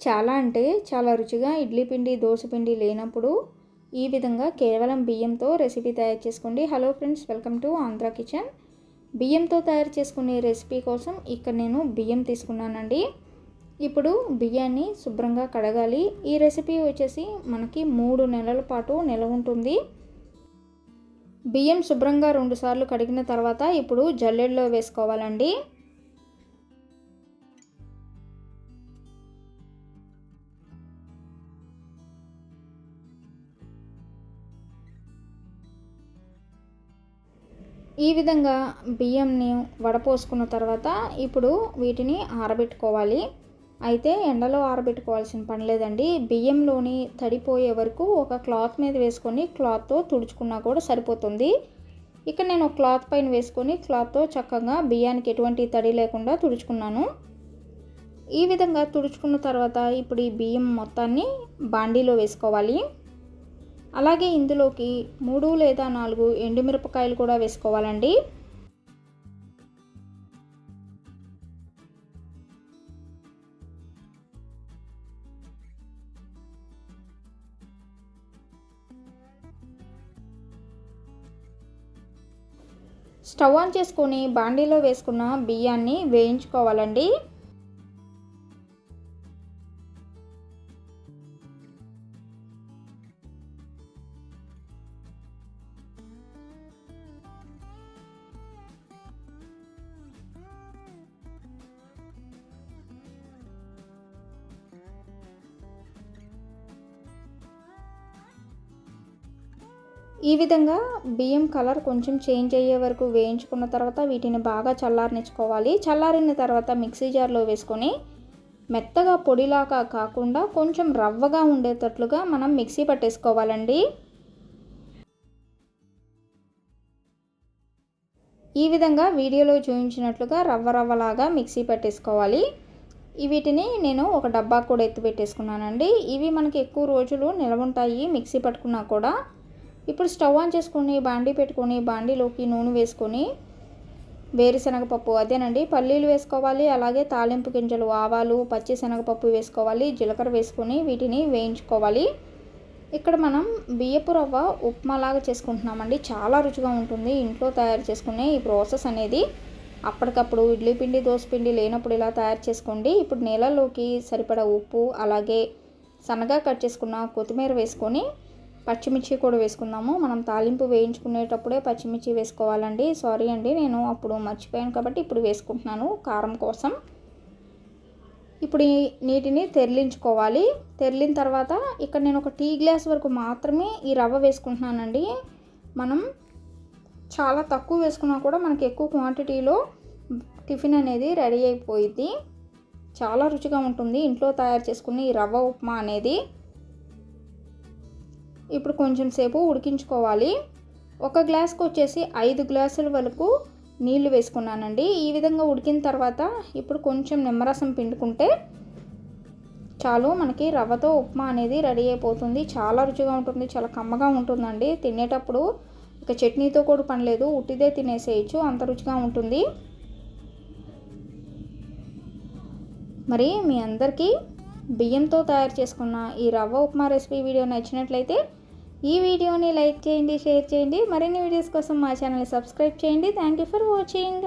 చాలా అంటే చాలా రుచిగా ఇడ్లీ పిండి దోశ పిండి లేనప్పుడు ఈ విధంగా కేవలం బియ్యంతో రెసిపీ తయారు చేసుకోండి. Hello friends welcome to Andhra kitchen. బియ్యంతో తయారు చేసుకునే రెసిపీ కోసం ఇక్కడ నేను బియ్యం తీసుకున్నానండి. ఇప్పుడు బియ్యాన్ని శుభ్రంగా కడగాలి. ఈ రెసిపీ వచ్చేసి మనకి మూడు నెలల పాటు నిలవ ఉంటుంది. బియ్యం శుభ్రంగా రెండుసార్లు కడిగిన తర్వాత ఇప్పుడు జల్లెడలో వేసుకోవాలండి. ఈ విధంగా బియ్యంని వడపోసుకున్న తర్వాత ఇప్పుడు వీటిని ఆరబెట్టుకోవాలి. అయితే ఎండలో ఆరబెట్టుకోవాల్సిన పని లేదండి. బియ్యంలోని తడిపోయే వరకు ఒక క్లాత్ మీద వేసుకొని క్లాత్తో తుడుచుకున్నా కూడా సరిపోతుంది. ఇక్కడ నేను క్లాత్ పైన వేసుకొని క్లాత్తో చక్కగా బియ్యానికి ఎటువంటి తడి లేకుండా తుడుచుకున్నాను. ఈ విధంగా తుడుచుకున్న తర్వాత ఇప్పుడు ఈ బియ్యం మొత్తాన్ని బాండీలో వేసుకోవాలి. అలాగే ఇందులోకి మూడు లేదా నాలుగు ఎండుమిరపకాయలు కూడా వేసుకోవాలండి. స్టవ్ ఆన్ చేసుకొని బాండీలో వేసుకున్న బియ్యాన్ని వేయించుకోవాలండి. ఈ విధంగా బియ్యం కలర్ కొంచెం చేంజ్ అయ్యే వరకు వేయించుకున్న తర్వాత వీటిని బాగా చల్లారనిచ్చుకోవాలి. చల్లారిన తర్వాత మిక్సీ జార్లో వేసుకొని మెత్తగా పొడిలాగా కాకుండా కొంచెం రవ్వగా ఉండేటట్లుగా మనం మిక్సీ పట్టేసుకోవాలండి. ఈ విధంగా వీడియోలో చూపించినట్లుగా రవ్వ రవ్వలాగా మిక్సీ పట్టేసుకోవాలి. వీటిని నేను ఒక డబ్బా కూడా ఎత్తి పెట్టేసుకున్నానండి. ఇవి మనకి ఎక్కువ రోజులు నిలవ ఉంటాయి మిక్సీ పట్టుకున్నా కూడా. ఇప్పుడు స్టవ్ ఆన్ చేసుకొని బాండీ పెట్టుకొని బాండీలోకి నూనె వేసుకొని వేరుశనగపప్పు అదేనండి. పల్లీలు వేసుకోవాలి అలాగే తాలింపు గింజలు ఆవాలు పచ్చి శనగపప్పు వేసుకోవాలి జీలకర్ర వేసుకొని వీటిని వేయించుకోవాలి. ఇక్కడ మనం బియ్యపు రవ్వ ఉప్మాలాగా చేసుకుంటున్నామండి. చాలా రుచిగా ఉంటుంది ఇంట్లో తయారు చేసుకునే ఈ ప్రాసెస్ అనేది. అప్పటికప్పుడు ఇడ్లీ పిండి దోశ పిండి లేనప్పుడు ఇలా తయారు చేసుకోండి. ఇప్పుడు నీళ్ళలోకి సరిపడా ఉప్పు అలాగే సన్నగా కట్ చేసుకున్న కొత్తిమీర వేసుకొని పచ్చిమిర్చి కూడా వేసుకుందాము. మనం తాలింపు వేయించుకునేటప్పుడే పచ్చిమిర్చి వేసుకోవాలండి. సారీ అండి నేను అప్పుడు మర్చిపోయాను కాబట్టి ఇప్పుడు వేసుకుంటున్నాను కారం కోసం. ఇప్పుడు నీటిని తెరలించుకోవాలి. తెరలిన తర్వాత ఇక్కడ నేను ఒక టీ గ్లాస్ వరకు మాత్రమే ఈ రవ్వ వేసుకుంటున్నానండి. మనం చాలా తక్కువ వేసుకున్నా కూడా మనకి ఎక్కువ క్వాంటిటీలో టిఫిన్ అనేది రెడీ అయిపోయింది చాలా రుచిగా ఉంటుంది. ఇంట్లో తయారు చేసుకుని ఈ రవ్వ ఉప్మా అనేది. ఇప్పుడు కొంచెం సేపు ఉడికించుకోవాలి. ఒక గ్లాస్కి వచ్చేసి ఐదు గ్లాసుల వరకు నీళ్ళు వేసుకున్నానండి. ఈ విధంగా ఉడికిన తర్వాత ఇప్పుడు కొంచెం నిమ్మరసం పిండుకుంటే చాలు మనకి రవ్వతో ఉప్మా అనేది రెడీ అయిపోతుంది. చాలా రుచిగా ఉంటుంది చాలా కమ్మగా ఉంటుందండి. తినేటప్పుడు ఇక చట్నీతో కూడా పనిలేదు ఉట్టిదే తినేసేయచ్చు అంత రుచిగా ఉంటుంది. మరి మీ అందరికీ బియ్యంతో తయారు చేసుకున్న ఈ రవ్వ ఉప్మా రెసిపీ వీడియో నచ్చినట్లయితే ఈ వీడియోని లైక్ చేయండి షేర్ చేయండి. మరిన్ని వీడియోస్ కోసం మా ఛానల్ని సబ్స్క్రైబ్ చేయండి. Thank you for watching